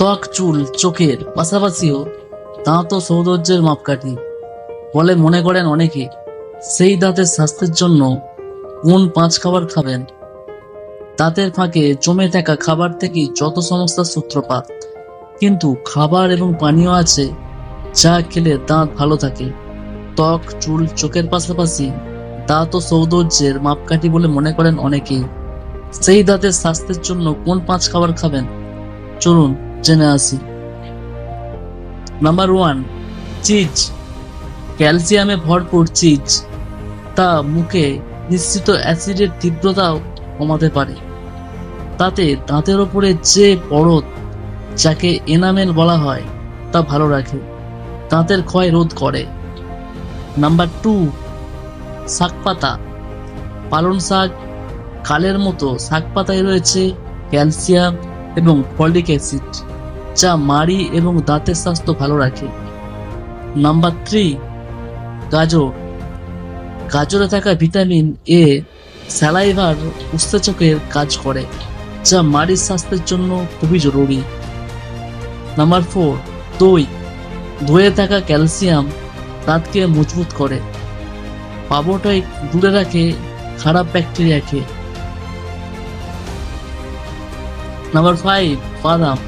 ত্বক, চুল, চোখের পাশাপাশিও দাঁত ও সৌন্দর্যের মাপকাঠি। বলে মনে করেন অনেকে, সেই দাঁতের স্বাস্থ্যের জন্য কোন পাঁচ খাবার খাবেন। দাঁতের ফাঁকে জমে থাকা খাবার থেকেই যত সমস্যার সূত্রপাত। কিন্তু খাবার এবং পানীয় আছে, যা খেলে দাঁত ভালো থাকে। ত্বক, চুল, চোখের পাশাপাশি দাঁত ও সৌন্দর্যের মাপকাঠি বলে মনে করেন অনেকেই সেই দাঁতের স্বাস্থ্যের জন্য কোন পাঁচ খাবার খাবেন? চলুন জেনে আসি নাম্বার ওয়ান চিজ। ক্যালসিয়ামে ভরপুর চিজ। তা মুখে নিশ্চিত অ্যাসিডের তীব্রতাও কমাতে পারে। তাতে দাঁতের ওপরে যে পরত, যাকে এনামেল বলা হয়, তা ভালো রাখে। দাঁতের ক্ষয় রোধ করে। নাম্বার টু শাক পাতা পালং শাক, কালের মতো শাক পাতায় রয়েছে ক্যালসিয়াম এবং ফলিক অ্যাসিড, যা মাড়ি এবং দাঁতের স্বাস্থ্য ভালো রাখে। নাম্বার থ্রি, গাজর। গাজরে থাকা ভিটামিন এ স্যালাইভার উৎসেচকের কাজ করে, যা মাড়ির স্বাস্থ্যের জন্য খুবই জরুরি। নাম্বার ফোর, দই। দইয়ে থাকা ক্যালসিয়াম দাঁতকে মজবুত করে। পাবটাই দূরে রাখে, খারাপ ব্যাকটেরিয়াকে। নাম্বার ফাইভ বাদাম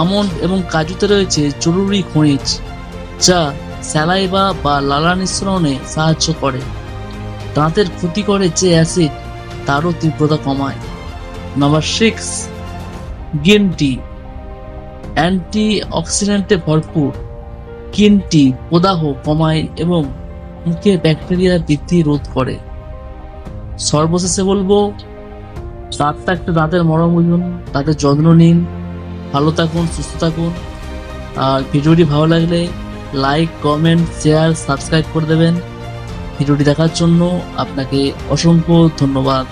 আমন্ড এবং কাজুতে রয়েছে জরুরি খনিজ, যা স্যালাইভা বা লালা নিঃসরণে সাহায্য করে। দাঁতের ক্ষতি করে যে অ্যাসিড, তারও তীব্রতা কমায়। Number six green tea anti অক্সিডেন্টে ভরপুর গ্রিন টি প্রদাহ কমায় এবং মুখে ব্যাকটেরিয়া বৃদ্ধি রোধ করে। সর্বশেষে বলব দাঁতটা একটা দাঁতের মরম বুঝুন তাদের যত্ন নিন, ভালো থাকুন, সুস্থ থাকুন। আর ভিডিওটি ভালো লাগলে লাইক কমেন্ট শেয়ার সাবস্ক্রাইব করে দেবেন। ভিডিওটি দেখার জন্য আপনাকে অসংখ্য ধন্যবাদ।